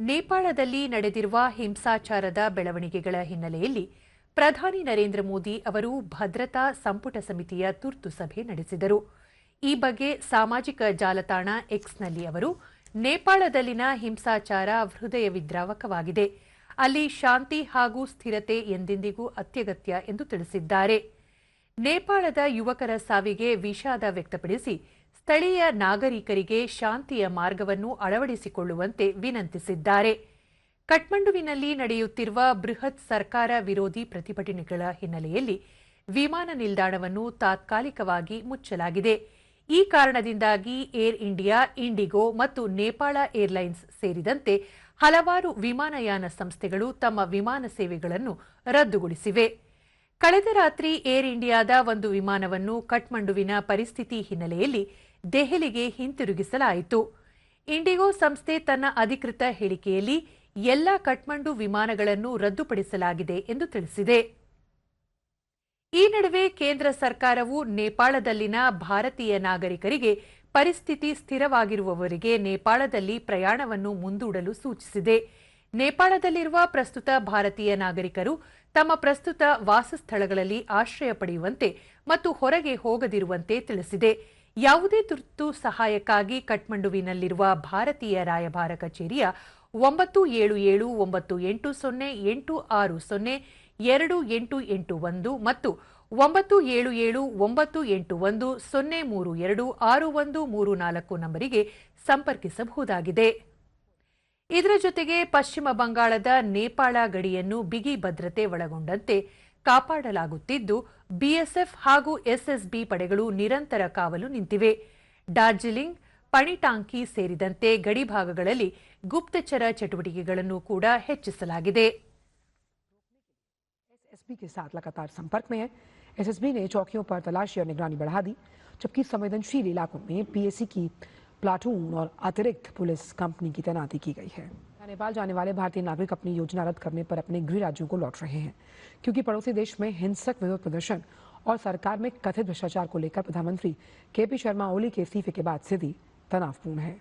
ನೇಪಾಳದಲ್ಲಿ ನಡೆದಿರುವ ಹಿಂಸಾಚಾರದ ಬೆಳವಣಿಗೆಗಳ ಹಿನ್ನೆಲೆಯಲ್ಲಿ ಪ್ರಧಾನಿ ನರೇಂದ್ರ ಮೋದಿ ಅವರು ಭದ್ರತಾ ಸಂಪುಟ ಸಮಿತಿಯ ತುರ್ತು ಸಭೆ ನಡೆಸಿದರು. ಈ ಬಗ್ಗೆ ಸಾಮಾಜಿಕ ಜಾಲತಾಣ ಎಕ್ಸ್ನಲ್ಲಿ ಅವರು, ನೇಪಾಳದಲ್ಲಿನ ಹಿಂಸಾಚಾರ ಹೃದಯ ವಿದ್ರಾವಕವಾಗಿದೆ. ಅಲ್ಲಿ ಶಾಂತಿ ಹಾಗೂ ಸ್ಥಿರತೆ ಎಂದೆಂದಿಗೂ ಅತ್ಯಗತ್ಯ ಎಂದು ತಿಳಿಸಿದ್ದಾರೆ. ನೇಪಾಳದ ಯುವಕರ ಸಾವಿಗೆ ವಿಷಾದ ವ್ಯಕ್ತಪಡಿಸಿ ಸ್ಥಳೀಯ ನಾಗರಿಕರಿಗೆ ಶಾಂತಿಯ ಮಾರ್ಗವನ್ನು ಅಳವಡಿಸಿಕೊಳ್ಳುವಂತೆ ವಿನಂತಿಸಿದ್ದಾರೆ. ಕಠ್ಮಂಡುವಿನಲ್ಲಿ ನಡೆಯುತ್ತಿರುವ ಬೃಹತ್ ಸರ್ಕಾರ ವಿರೋಧಿ ಪ್ರತಿಭಟನೆಗಳ ಹಿನ್ನೆಲೆಯಲ್ಲಿ ವಿಮಾನ ನಿಲ್ದಾಣವನ್ನು ತಾತ್ಕಾಲಿಕವಾಗಿ ಮುಚ್ಚಲಾಗಿದೆ. ಈ ಕಾರಣದಿಂದಾಗಿ ಏರ್ ಇಂಡಿಯಾ, ಇಂಡಿಗೋ ಮತ್ತು ನೇಪಾಳ ಏರ್ಲೈನ್ಸ್ ಸೇರಿದಂತೆ ಹಲವಾರು ವಿಮಾನಯಾನ ಸಂಸ್ಥೆಗಳು ತಮ್ಮ ವಿಮಾನ ಸೇವೆಗಳನ್ನು ರದ್ದುಗೊಳಿಸಿವೆ. ಕಳೆದ ರಾತ್ರಿ ಏರ್ ಇಂಡಿಯಾದ ಒಂದು ವಿಮಾನವನ್ನು ಕಠ್ಮಂಡುವಿನ ಪರಿಸ್ಥಿತಿ ಹಿನ್ನೆಲೆಯಲ್ಲಿ ದೆಹಲಿಗೆ ಹಿಂತಿರುಗಿಸಲಾಯಿತು. ಇಂಡಿಗೋ ಸಂಸ್ಥೆ ತನ್ನ ಅಧಿಕೃತ ಹೇಳಿಕೆಯಲ್ಲಿ ಎಲ್ಲ ಕಠ್ಮಂಡು ವಿಮಾನಗಳನ್ನು ರದ್ದುಪಡಿಸಲಾಗಿದೆ ಎಂದು ತಿಳಿಸಿದೆ. ಈ ನಡುವೆ ಕೇಂದ್ರ ಸರ್ಕಾರವು ನೇಪಾಳದಲ್ಲಿನ ಭಾರತೀಯ ನಾಗರಿಕರಿಗೆ ಪರಿಸ್ಥಿತಿ ಸ್ಥಿರವಾಗಿರುವವರಿಗೆ ನೇಪಾಳದಲ್ಲಿ ಪ್ರಯಾಣವನ್ನು ಮುಂದೂಡಲು ಸೂಚಿಸಿದೆ. ನೇಪಾಳದಲ್ಲಿರುವ ಪ್ರಸ್ತುತ ಭಾರತೀಯ ನಾಗರಿಕರು ತಮ್ಮ ಪ್ರಸ್ತುತ ವಾಸಸ್ಥಳಗಳಲ್ಲಿ ಆಶ್ರಯ ಪಡೆಯುವಂತೆ ಮತ್ತು ಹೊರಗೆ ಹೋಗದಿರುವಂತೆ ತಿಳಿಸಿದೆ. ಯಾವುದೇ ತುರ್ತು ಸಹಾಯಕ್ಕಾಗಿ ಕಠ್ಮಂಡುವಿನಲ್ಲಿರುವ ಭಾರತೀಯ ರಾಯಭಾರ ಕಚೇರಿಯ ಒಂಬತ್ತು ಏಳು ಏಳು ಒಂಬತ್ತು ಎಂಟು ಸೊನ್ನೆ ಎಂಟು ಆರು ಸೊನ್ನೆ, ಎರಡು ಎಂಟು ಎಂಟು ಒಂದು ಮತ್ತು ಒಂಬತ್ತು ಏಳು ಏಳು ಒಂಬತ್ತು ಎಂಟು ಒಂದು ಸೊನ್ನೆ ಮೂರು ಎರಡು ಆರು ಒಂದು ಮೂರು ನಾಲ್ಕು ನಂಬರಿಗೆ ಸಂಪರ್ಕಿಸಬಹುದಾಗಿದೆ. ಇದರ ಜೊತೆಗೆ ಪಶ್ಚಿಮ ಬಂಗಾಳದ ನೇಪಾಳ ಗಡಿಯನ್ನು ಬಿಗಿ ಭದ್ರತೆ ಒಳಗೊಂಡಂತೆ ಕಾಪಾಡಲಾಗುತ್ತಿದ್ದು ಬಿಎಸ್ಎಫ್ ಹಾಗೂ ಎಸ್ಎಸ್ಬಿ ಪಡೆಗಳು ನಿರಂತರ ಕಾವಲು ನಿಂತಿವೆ ಡಾರ್ಜಿಲಿಂಗ್ ಪಣಿಟಾಂಕಿ ಸೇರಿದಂತೆ ಗಡಿಭಾಗಗಳಲ್ಲಿ ಗುಪ್ತಚರ ಚಟುವಟಿಕೆಗಳನ್ನು ಕೂಡ ಹೆಚ್ಚಿಸಲಾಗಿದೆ एसएसबी के साथ लगातार संपर्क में है एसएसबी ने चौकियों पर तलाशी और निगरानी बढ़ा दी जबकि संवेदनशील इलाकों में पीएसी की प्लाटून और अतिरिक्त पुलिस कंपनी की तैनाती की गई है। नेपाल जाने वाले भारतीय नागरिक अपनी योजना रद्द करने पर अपने गृह राज्यों को लौट रहे हैं, क्योंकि पड़ोसी देश में हिंसक विरोध प्रदर्शन और सरकार में कथित भ्रष्टाचार को लेकर प्रधानमंत्री के पी शर्मा ओली के इस्तीफे के बाद स्थिति तनावपूर्ण है।